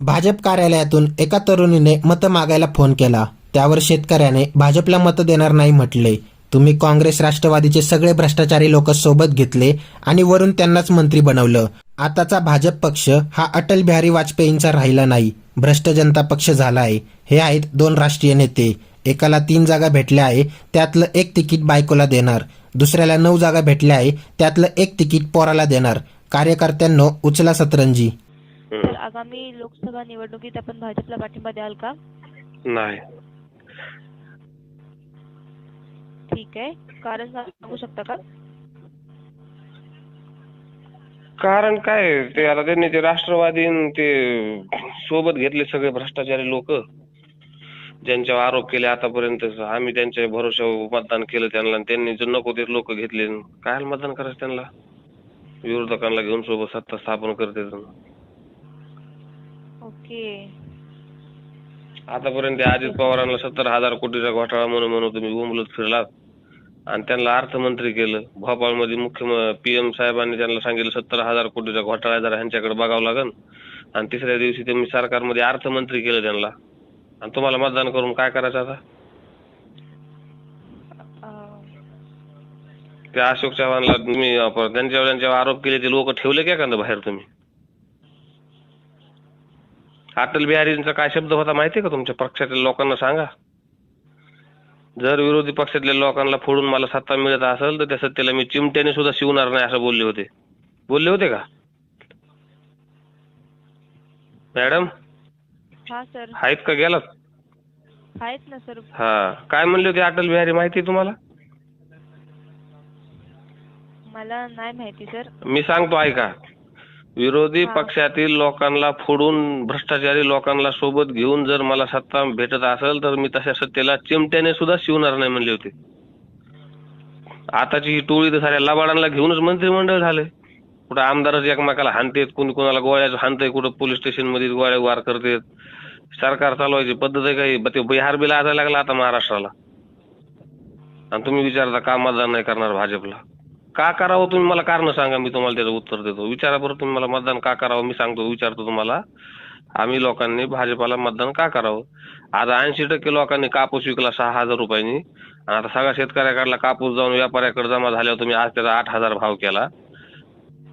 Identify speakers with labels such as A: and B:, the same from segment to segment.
A: भाजप कार्यालयातून एका तरुणीने मतं मागायला फोन केला. त्यावर शेतकऱ्याने भाजपला मतं देणार नाही म्हटले. तुम्ही काँग्रेस राष्ट्रवादीचे सगळे भ्रष्टाचारी लोक सोबत घेतले आणि वरून त्यांनाच मंत्री बनवलं. आताचा भाजप पक्ष हा अटल बिहारी वाजपेयींचा राहिला नाही. भ्रष्ट जनता पक्ष झाला आहे हे आहेत दोन राष्ट्रीय नेते. एकाला तीन जागा भेटल्या आहे त्यातलं एक तिकीट बायकोला देणार. दुसऱ्याला नऊ जागा भेटल्या आहे त्यातलं एक तिकीट पोराला देणार. कार्यकर्त्यांनो उचला सतरंजी.
B: तर आगामी लोकसभा निवडणुकीत आपण भाजपला पाठिंबा द्याल का?
C: नाही.
B: ठीक आहे. कारण सांगू शकता का?
C: कारण काय ते आता त्यांनी ते राष्ट्रवादी न ते सोबत घेतले सगळे भ्रष्टाचारी लोक. ज्यांच्यावर आरोप केले आतापर्यंत आम्ही त्यांच्या भरोश्यावर मतदान केलं त्यांना आणि त्यांनी जे नको ते लोक घेतले काय मतदान करायचं त्यांना? विरोधकांना घेऊन सोबत सत्ता स्थापन करते आतापर्यंत अजित पवारांना सत्तर हजार कोटीचा घोटाळा म्हणून म्हणून तुम्ही बोंबलत फिरलात. आणि त्यांना अर्थमंत्री केलं. भोपाळमध्ये मुख्य पीएम साहेबांनी त्यांना सांगितलं सत्तर हजार कोटीचा घोटाळा आहे, जरा ह्यांच्याकडे बघावं लागेल आणि तिसऱ्या दिवशी तुम्ही सरकारमध्ये अर्थमंत्री केलं त्यांना. आणि तुम्हाला मतदान करून काय करायचं आता? त्या अशोक चव्हाणला तुम्ही त्यांच्यावर त्यांच्यावर आरोप केले ते लोक ठेवले का एखादं बाहेर तुम्ही? अटल बिहारींचा काय शब्द होता माहितीये का तुमच्या? पक्षातल्या लोकांना सांगा. जर विरोधी पक्षातल्या लोकांना फोडून मला सत्ता मिळत असेल तर त्या सत्तेला मी चिमट्याने सुद्धा शिवणार नाही असं बोलले होते. बोलले होते का? मॅडम?
B: हा सर.
C: आहेत का गेलात?
B: आहेत ना सर.
C: हा. काय म्हणले होते अटल बिहारी माहिती आहे तुम्हाला?
B: मला नाही माहिती सर.
C: मी सांगतो ऐका. विरोधी. पक्षातील लोकांना फोडून भ्रष्टाचारी लोकांना सोबत घेऊन जर मला सत्ता भेटत असेल तर मी तशा सत्तेला चिमट्याने सुद्धा शिवणार नाही म्हणले होते. आताची ही टोळी तर साऱ्या लबाडांना घेऊनच मंत्रिमंडळ झाले. कुठं आमदारच एकमेकाला हाणतेत कोणी कोणाला गोळ्याच हाणतंय कुठं पोलीस स्टेशनमध्ये गोळ्या वार करतेत. सरकार चालवायची पद्धत आहे काही ते बिहार बिल लाजायला लागला आता महाराष्ट्राला. आणि तुम्ही विचारता का मतदान नाही करणार भाजपला? का करावं तुम्ही मला कारण सांगा मी तुम्हाला त्याचं उत्तर देतो. विचारा बरं तुम्ही मला मतदान का करावं मी सांगतो विचारतो तुम्हाला. आम्ही लोकांनी भाजपाला मतदान का करावं? आज ऐंशी टक्के लोकांनी कापूस विकला सहा हजार रुपयांनी. आणि आता सगळ्या शेतकऱ्याकडला कापूस जाऊन व्यापाऱ्याकडे जमा झाल्यावर तुम्ही आज त्याचा आठ हजार भाव केला.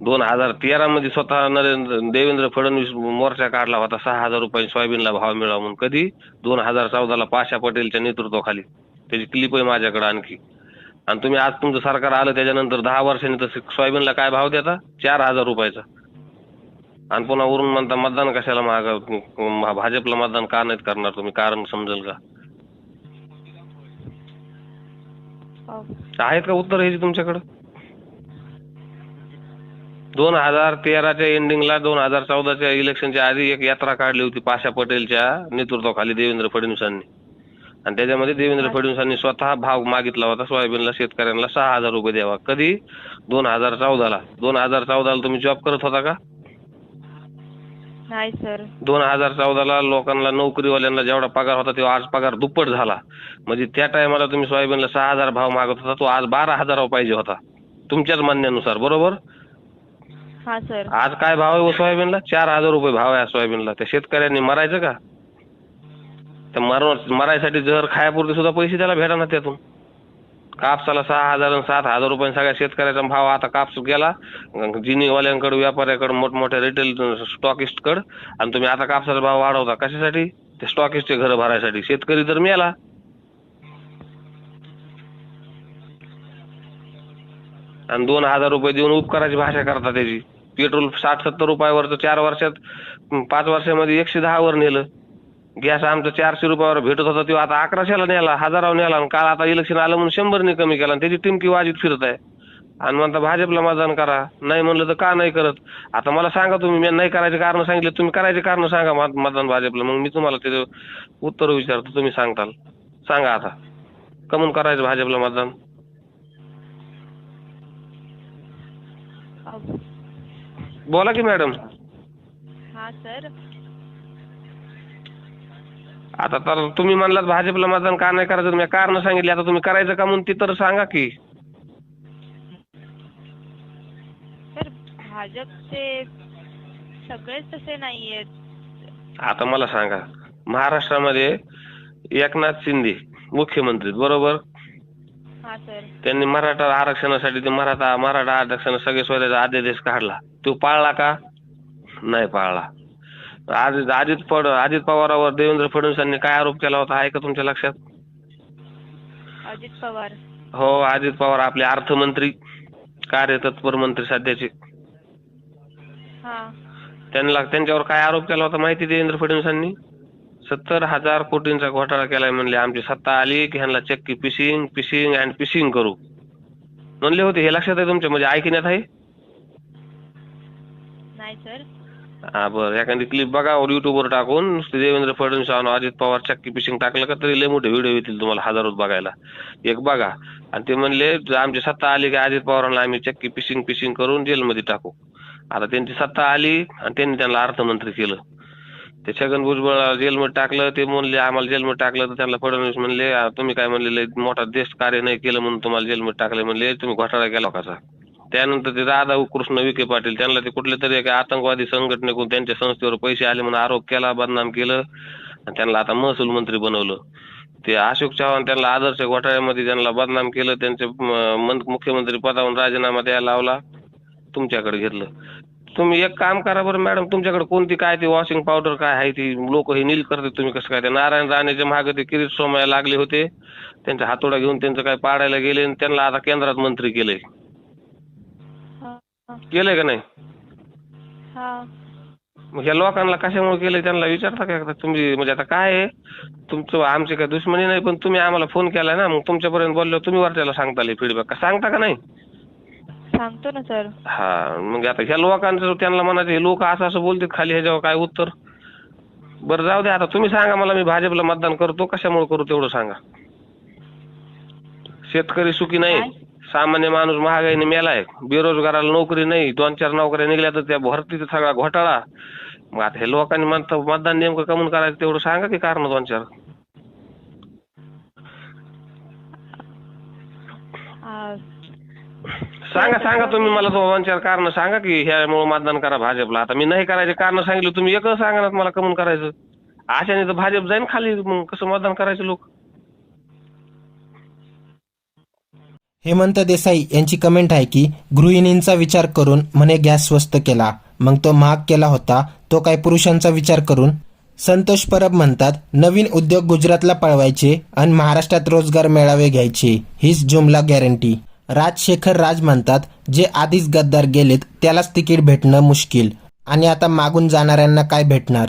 C: दोन हजार तेरा मध्ये स्वतः नरेंद्र देवेंद्र फडणवीस मोर्चा काढला होता सहा हजार रुपये सोयाबीनला भाव मिळावा म्हणून. कधी? दोन हजार चौदाला पाशा पटेलच्या नेतृत्वाखाली. त्याची क्लिप आहे माझ्याकडे आणखी. आणि तुम्ही आज तुमचं सरकार आलं त्याच्यानंतर दहा वर्षांनी तर सोयाबीनला काय भाव देता? चार हजार रुपयाचा. आणि पुन्हा वरून म्हणता मतदान कशाला महाग भाजपला मतदान का नाहीत करणार तुम्ही? कारण समजेल का? आहेत का उत्तर ह्याची तुमच्याकडं? दोन हजार तेराच्या एंडिंगला दोन हजार चौदाच्या इलेक्शनच्या आधी एक यात्रा काढली होती पाशा पटेलच्या नेतृत्वाखाली देवेंद्र फडणवीसांनी. आणि त्याच्यामध्ये देवेंद्र फडणवीसांनी स्वतः भाव मागितला होता सोयाबीनला शेतकऱ्यांना सहा हजार रुपये द्यावा. कधी? दोन हजार चौदाला. दोन हजार चौदाला तुम्ही जॉब करत होता का?
B: नाही सर
C: दोन हजार चौदाला लोकांना नोकरीवाल्यांना जेवढा पगार होता तेव्हा आज पगार दुप्पट झाला. म्हणजे त्या टायमाला तुम्ही सोयाबीनला सहा हजार भाव मागत होता तो आज बारा हजारावर पाहिजे होता. तुमच्याच म्हणण्यानुसार बरोबर?
B: हा सर
C: आज काय भाव आहे हो सोयाबीनला? चार हजार रुपये भाव आहे सोयाबीनला. त्या शेतकऱ्यांनी मरायचं का? तर मरण मरायसाठी जर खायापुरते सुद्धा पैसे त्याला भेटा ना त्यातून. कापसाला सहा हजार आणि सात हजार रुपये सगळ्या शेतकऱ्याचा भाव आता कापूस गेला. जिनीवाल्यांकडे व्यापाऱ्याकडे मोठमोठ्या रिटेल स्टॉकिस्टकडं आणि तुम्ही आता कापसाचा भाव वाढवता कशासाठी? ते स्टॉकिस्टचे घर भरायसाठी. शेतकरी तर मेला. आणि दोन हजार रुपये देऊन उपकाराची भाषा करता त्याची. पेट्रोल साठ सत्तर रुपयावरचं चार वर्षात पाच वर्षामध्ये एकशे दहावर नेलं. गॅस आमचं चारशे रुपयावर भेटत होता तो आता अकराशेला नेला हजारावर नेला आणि काल आता इलेक्शन आलं म्हणून शंभरने कमी केला आणि त्याची टिमकी वाजीत फिरत आहे. आणि म्हणता भाजपला मतदान करा नाही म्हणलं तर का नाही करत? आता मला सांगा तुम्ही मी नाही करायचे कारण सांगितले तुम्ही करायचे कारण सांगा मत- मतदान भाजपला. मग मी तुम्हाला त्याचं उत्तर विचारतो तुम्ही सांगताल. सांगा आता. कमून करायचं भाजपला मतदान? बोला की मॅडम.
B: हा सर.
C: आता तर तुम्ही म्हणलात भाजपला मतदान का नाही करायचं? मी कारण सांगितले. आता तुम्ही करायचं का म्हणून ती तर सांगा की.
B: भाजपचे सगळेच तसे नाहीयेत.
C: आता मला सांगा. महाराष्ट्रामध्ये एकनाथ शिंदे मुख्यमंत्री बरोबर?
B: हा सर.
C: त्यांनी मराठा आरक्षणासाठी ते मराठा मराठा आरक्षण सगळे स्वतःचा अध्यादेश काढला. तो पाळला का? नाही पाळला. आज अजित पड अजित पवारावर देवेंद्र फडणवीसांनी काय आरोप केला होता आहे का तुमच्या लक्षात?
B: अजित पवार.
C: हो अजित पवार आपले अर्थमंत्री कार्यतत्पर मंत्री सध्याचे.
B: हा.
C: त्यांना त्यांच्यावर काय आरोप केला होता माहिती देवेंद्र फडणवीसांनी? सत्तर हजार कोटींचा घोटाळा केलाय म्हणले आमची सत्ता आली की ह्यांना चक्की पिशिंग पिशिंग अँड पिशिंग करू. म्हणले होते हे लक्षात आहे तुमच्या? म्हणजे ऐकण्यात आहे?
B: नाही सर
C: हा बरं. एखादी क्लिप बघा युट्यूबवर टाकून. नुसते देवेंद्र फडणवीस आणि अजित पवार चक्की पिशिंग टाकलं का तरी लय मोठे व्हिडिओ येतील तुम्हाला हजारोत बघायला. एक बघा. आणि ते म्हणले आमची सत्ता आली की अजित पवारांना आम्ही चक्की पिशिंग पिशिंग करून जेलमध्ये टाकू. आता त्यांची सत्ता आली आणि त्यांनी त्यांना अर्थमंत्री केलं. ते छगन भुजबळ जेलमध्ये टाकलं ते म्हणले आम्हाला जेलमध्ये टाकलं. तर त्यांना फडणवीस म्हणले तुम्ही काय म्हणले लय मोठा देश कार्य नाही केलं म्हणून तुम्हाला जेलमध्ये टाकले म्हणले तुम्ही घोटाळा केला कसा त्यानंतर ते राधा कृष्ण विखे पाटील त्यांना ते कुठल्या तरी एका आतंकवादी संघटनेकडून त्यांच्या संस्थेवर पैसे आले म्हणून आरोप केला बदनाम केलं. आणि त्यांना आता महसूल मंत्री बनवलं. ते अशोक चव्हाण त्यांना आदर्श घोटाळ्यामध्ये त्यांना बदनाम केलं. त्यांचे मुख्यमंत्री पदावरून राजीनामा द्यायला लावला. तुमच्याकडे घेतलं. तुम्ही एक काम करा बरं मॅडम तुमच्याकडे कोणती काय ती वॉशिंग पावडर काय आहे ती लोक हे नील करते तुम्ही कसं काय? ते नारायण राणेच्या मागे ते किरीट सोमया लागले होते. त्यांचा हातोडा घेऊन त्यांचं काय पाडायला गेले आणि त्यांना आता केंद्रात मंत्री
B: केले.
C: केलंय का नाही?
B: हा.
C: मग ह्या लोकांना कशामुळे केलंय त्यांना विचारता का एकदा? तुम्ही म्हणजे आता काय आहे? तुमचं आमची काय दुश्मनी नाही पण तुम्ही आम्हाला फोन केलाय ना मग तुमच्यापर्यंत बोललो तुम्ही वर त्याला सांगता फीडबॅक का सांगता का नाही?
B: सांगतो ना सर.
C: हा मग आता ह्या लोकांचं त्यांना म्हणायचं हे लोक असं असं बोलतात खाली ह्याच्यावर काय उत्तर? बरं जाऊ दे आता तुम्ही सांगा मला मी भाजपला मतदान करतो कशामुळे करू तेवढं सांगा? शेतकरी सुखी नाही? सामान्य माणूस महागाईने मेलाय. बेरोजगाराला नोकरी नाही. दोन चार नोकऱ्या निघल्या तर त्या भरतीचा सगळा घोटाळा. मग आता हे लोकांनी म्हणतं मतदान नेमकं कमून करायचं तेवढं सांगा की कारण दोन चार? सांगा सांगा तुम्ही मला दोन चार कारण सांगा की ह्यामुळे मतदान करा भाजपला. आता मी नाही करायचे कारण सांगितलं तुम्ही एकच सांगा ना मला कमून करायचं. अशाने तर भाजप जाईन खाली मग कसं मतदान करायचं लोक?
A: हेमंत देसाई यांची कमेंट आहे की गृहिणींचा विचार करून म्हणे गॅस स्वस्त केला. मग तो महाग केला होता. तो काय पुरुषांचा विचार करून? संतोष परब म्हणतात नवीन उद्योग गुजरातला पळवायचे आणि महाराष्ट्रात रोजगार मेळावे घ्यायचे. हीच जुमला गॅरंटी राजशेखर राज म्हणतात जे आधीच गद्दार गेलेत त्यालाच तिकीट भेटणं मुश्किल. आणि आता मागून जाणाऱ्यांना काय भेटणार?